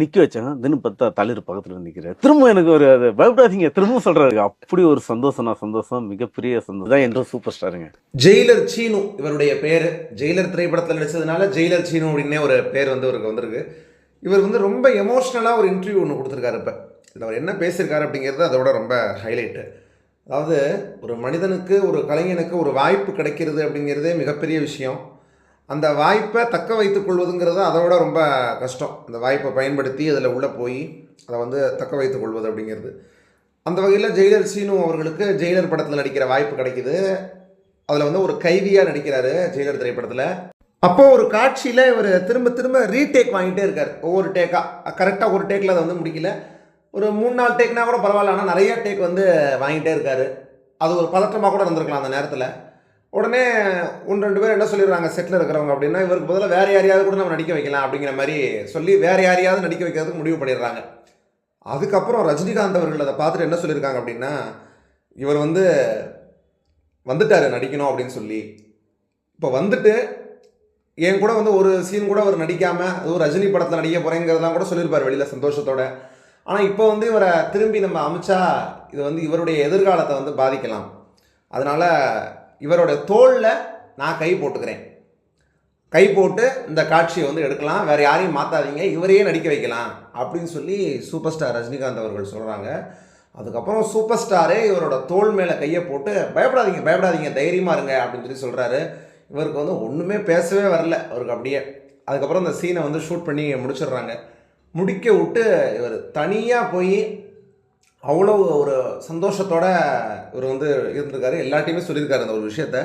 நிக்க வச்சாங்க. தினம் பார்த்தா தளிர் பக்கத்துல நிக்கிறேன் திரும்ப எனக்கு ஒரு அது பயப்படாதீங்க. திரும்ப சொல்றாரு. அப்படி ஒரு சந்தோஷம்னா சந்தோஷம் மிகப்பெரிய சந்தோஷம். தான் சூப்பர் ஸ்டாருங்க ஜெயிலர் சீனு இவருடைய பேர். ஜெயிலர் திரைப்படத்தில் நடிச்சதுனால ஜெயிலர் சீனு அப்படின்னே ஒரு பேர் வந்து இவருக்கு வந்திருக்கு. இவர் வந்து ரொம்ப எமோஷ்னலாக ஒரு இன்டர்வியூ ஒன்று கொடுத்துருக்காரு இப்போ. இதில் அவர் என்ன பேசியிருக்காரு அப்படிங்கிறது அதோட ரொம்ப ஹைலைட்டு அதாவது ஒரு மனிதனுக்கு ஒரு கலைஞனுக்கு ஒரு வாய்ப்பு கிடைக்கிறது அப்படிங்கிறதே மிகப்பெரிய விஷயம். அந்த வாய்ப்பை தக்க வைத்து கொள்வதுங்கிறது விட ரொம்ப கஷ்டம். அந்த வாய்ப்பை பயன்படுத்தி அதில் உள்ளே போய் அதை வந்து தக்க வைத்து கொள்வது அப்படிங்கிறது. அந்த வகையில் ஜெயிலர் சீனு அவர்களுக்கு ஜெயிலர் படத்தில் நடிக்கிற வாய்ப்பு கிடைக்குது. அதில் வந்து ஒரு கைதியாக நடிக்கிறாரு ஜெயிலர் திரைப்படத்தில். அப்போது ஒரு காட்சியில் இவர் திரும்ப திரும்ப ரீடேக் வாங்கிட்டே இருக்கார். ஒவ்வொரு டேக்காக கரெக்டாக ஒரு டேக்கில் அதை வந்து முடிக்கல. ஒரு மூணு நாலு டேக்னா கூட பரவாயில்ல. ஆனால் நிறைய டேக் வந்து வாங்கிட்டே இருக்கார். அது ஒரு பதற்றமாக கூட இருந்திருக்கலாம் அந்த நேரத்தில். உடனே ஒன்று ரெண்டு பேர் என்ன சொல்லிடுறாங்க? செட்டில் இருக்கிறவங்க அப்படின்னா இவருக்கு பதிலாக வேறு யாரையாவது கூட நம்ம நடிக்க வைக்கலாம் அப்படிங்கிற மாதிரி சொல்லி வேறு யாரையாவது நடிக்க வைக்கிறதுக்கு முடிவு பண்ணிடுறாங்க. அதுக்கப்புறம் ரஜினிகாந்த் அவர்கள் அதை பார்த்துட்டு என்ன சொல்லியிருக்காங்க அப்படின்னா இவர் வந்து வந்துட்டார் நடிக்கணும் அப்படின்னு சொல்லி. இப்போ வந்துட்டு என் கூட வந்து ஒரு சீன் கூட அவர் நடிக்காமல் அதுவும் ரஜினி படத்தில் நடிக்க போகிறேங்கிறதெல்லாம் கூட சொல்லியிருப்பார் வெளியில் சந்தோஷத்தோட. ஆனால் இப்போ வந்து இவரை திரும்பி நம்ம அமைச்சா இது வந்து இவருடைய எதிர்காலத்தை வந்து பாதிக்கலாம். அதனால் இவரோட தோளில் நான் கை போட்டுக்கிறேன். கை போட்டு இந்த காட்சியை வந்து எடுக்கலாம். வேறு யாரையும் மாற்றாதீங்க இவரையே நடிக்க வைக்கலாம் அப்படின்னு சொல்லி சூப்பர் ஸ்டார் ரஜினிகாந்த் அவர்கள் சொல்கிறாங்க அதுக்கப்புறம் சூப்பர் ஸ்டாரே இவரோட தோல் மேலே கையை போட்டு பயப்படாதீங்க பயப்படாதீங்க தைரியமாக இருங்க அப்படின்னு சொல்லி சொல்கிறாரு இவருக்கு வந்து ஒன்றுமே பேசவே வரல. அவருக்கு அப்படியே அதுக்கப்புறம் இந்த சீனை வந்து ஷூட் பண்ணி முடிச்சிடுறாங்க. முடிக்க விட்டு இவர் தனியாக போய் அவ்வளோ ஒரு சந்தோஷத்தோட இவர் வந்து இருந்திருக்காரு. எல்லாட்டையுமே சொல்லியிருக்காரு அந்த ஒரு விஷயத்த.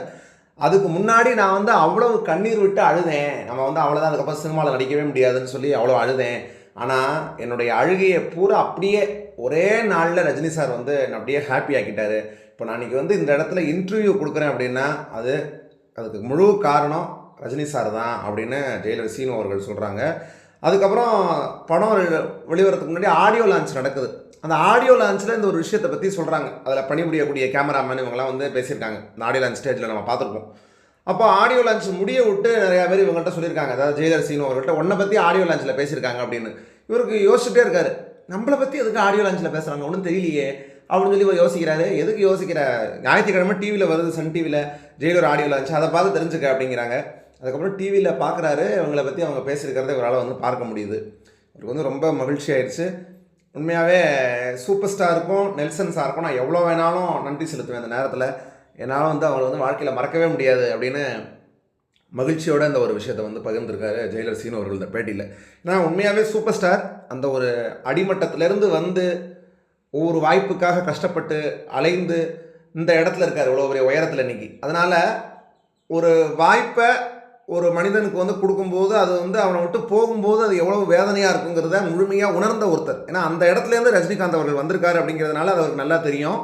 அதுக்கு முன்னாடி நான் வந்து அவ்வளோ கண்ணீர் விட்டு அழுதேன். நம்ம வந்து அவ்வளோதான் அதுக்கப்புறம் சினிமாவில் நடிக்கவே முடியாதுன்னு சொல்லி அவ்வளோ அழுதேன். ஆனால் என்னுடைய அழுகையை பூரா அப்படியே ஒரே நாளில் ரஜினி சார் வந்து என்னை அப்படியே ஹாப்பி ஆக்கிட்டார். இப்போ நான் இன்னைக்கு வந்து இந்த இடத்துல இன்டர்வியூ கொடுக்குறேன் அப்படின்னா அது அதுக்கு முழு காரணம் ரஜினி சார் தான் அப்படின்னு ஜெயலலிதா சீனு அவர்கள் சொல்கிறாங்க அதுக்கப்புறம் படம் வெளிவரத்துக்கு முன்னாடி ஆடியோ லான்ச் நடக்குது. அந்த ஆடியோ லான்ச்சில் இந்த ஒரு விஷயத்தை பற்றி சொல்கிறாங்க அதில் பணிபுரியக்கூடிய கேமராமேன் இவங்கெல்லாம் வந்து பேசியிருக்காங்க. இந்த ஆடியோ லான்ச் ஸ்டேஜில் நம்ம பார்த்துருப்போம். அப்போ ஆடியோ லான்ச் முடிய விட்டு நிறையா பேர் இவங்கள்ட்ட சொல்லியிருக்காங்க. அதாவது ஜெயலர் சீனு அவர்கள்ட்ட உன்னை பற்றி ஆடியோ லான்ச்சில் பேசியிருக்காங்க அப்படின்னு. இவருக்கு யோசிச்சுட்டே இருக்காரு. நம்மளை பற்றி எதுக்கு ஆடியோ லான்ச்சில் பேசுகிறாங்க ஒன்றும் தெரியலையே. அப்படின்னு சொல்லி இவர் யோசிக்கிறாரு. எதுக்கு யோசிக்கிற ஞாயிற்றுக்கிழமை டிவியில் வருது சன் டிவியில் ஜெயிலர் ஆடியோ லான்ச் அதை பார்த்து தெரிஞ்சுக்க அப்படிங்கிறாங்க. அதுக்கப்புறம் டிவியில் பார்க்குறாரு இவங்களை பற்றி அவங்க பேசியிருக்கிறத இவரால் வந்து பார்க்க முடியுது. இவருக்கு வந்து ரொம்ப மகிழ்ச்சி ஆயிடுச்சு. உண்மையாகவே சூப்பர் ஸ்டாருக்கும் நெல்சன் சாருக்கும் நான் எவ்வளோ வேணாலும் நன்றி செலுத்துவேன் அந்த நேரத்தில். என்னால் வந்து அவங்களை வந்து வாழ்க்கையில் மறக்கவே முடியாது அப்படின்னு மகிழ்ச்சியோட அந்த ஒரு விஷயத்தை வந்து பகிர்ந்திருக்காரு ஜெயிலர் சீனு அவர்கள் இந்த பேட்டியில். ஏன்னா உண்மையாகவே சூப்பர் ஸ்டார் அந்த ஒரு அடிமட்டத்திலேருந்து வந்து ஒவ்வொரு வாய்ப்புக்காக கஷ்டப்பட்டு அலைந்து இந்த இடத்துல இருக்கார் இவ்வளோ பெரிய உயரத்தில் இன்றைக்கி அதனால் ஒரு வாய்ப்பை ஒரு மனிதனுக்கு வந்து கொடுக்கும்போது அது வந்து அவனை விட்டு போகும்போது அது எவ்வளோ வேதனையாக இருக்குங்கிறத முழுமையாக உணர்ந்த ஒருத்தர். ஏன்னா அந்த இடத்துலேருந்து ரஜினிகாந்த் அவர்கள் வந்திருக்காரு அப்படிங்கிறதுனால அது அவருக்கு நல்லா தெரியும்.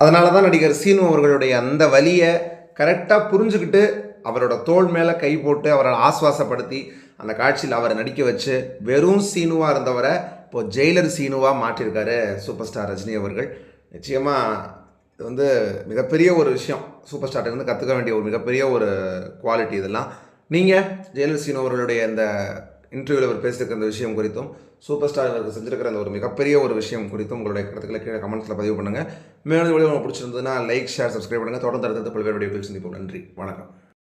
அதனால தான் நடிகர் சீனு அவர்களுடைய அந்த வலியை கரெக்டாக புரிஞ்சுக்கிட்டு அவரோட தோள் மேலே கை போட்டு அவரை ஆஸ்வாசப்படுத்தி அந்த காட்சியில் அவரை நடிக்க வச்சு வெறும் சீனுவாக இருந்தவரை இப்போது ஜெயிலர் சீனுவாக மாற்றிருக்காரு சூப்பர் ஸ்டார் ரஜினி அவர்கள். நிச்சயமாக இது வந்து மிகப்பெரிய ஒரு விஷயம். சூப்பர் ஸ்டார்ட்ட கற்றுக்க வேண்டிய ஒரு மிகப்பெரிய ஒரு குவாலிட்டி இதெல்லாம். நீங்கள் ஜெயலலிதா அவர்களுடைய இந்த இன்டர்வியூவில் அவர் பேசியிருக்கிற அந்த விஷயம் குறித்தும் சூப்பர் ஸ்டார் அவருக்கு செஞ்சிருக்கிற அந்த ஒரு மிகப்பெரிய ஒரு விஷயம் குறித்தும் உங்களுடைய கருத்துக்களை கீழே கமெண்ட்ஸில் பதிவு பண்ணுங்கள் மேலும் உங்களுக்கு பிடிச்சிருந்ததுன்னா லைக் ஷேர் சப்ஸ்கிரைப் பண்ணுங்கள் தொடர்ந்து அடுத்தடுத்து பல்வேறு வீடியோக்கள் சந்திப்போம். நன்றி. வணக்கம்.